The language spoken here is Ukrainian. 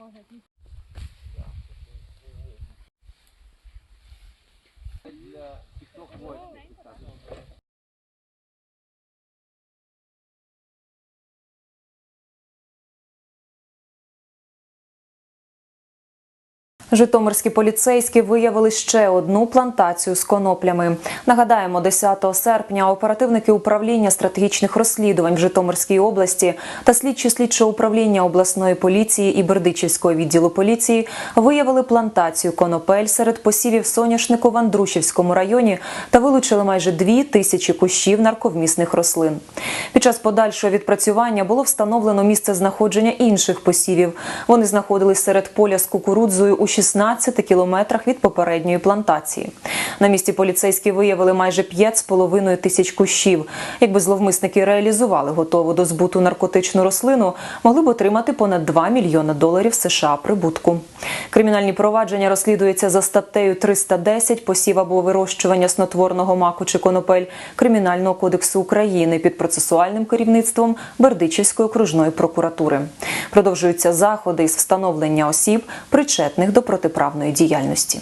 光他弟 Житомирські поліцейські виявили ще одну плантацію з коноплями. Нагадаємо, 10 серпня оперативники управління стратегічних розслідувань в Житомирській області та слідчі слідчого управління обласної поліції і Бердичівського відділу поліції виявили плантацію конопель серед посівів соняшнику в Андрушівському районі та вилучили майже дві тисячі кущів нарковмісних рослин. Під час подальшого відпрацювання було встановлено місце знаходження інших посівів. Вони знаходились серед поля з кукурудзою у 16 кілометрах від попередньої плантації. На місці поліцейські виявили майже 5,5 тисяч кущів. Якби зловмисники реалізували готову до збуту наркотичну рослину, могли б отримати понад 2 мільйони доларів США прибутку. Кримінальні провадження розслідуються за статтею 310 посів або вирощування снотворного маку чи конопель Кримінального кодексу України під процесуальним керівництвом Бердичівської окружної прокуратури. Продовжуються заходи із встановлення осіб, причетних до протиправної діяльності.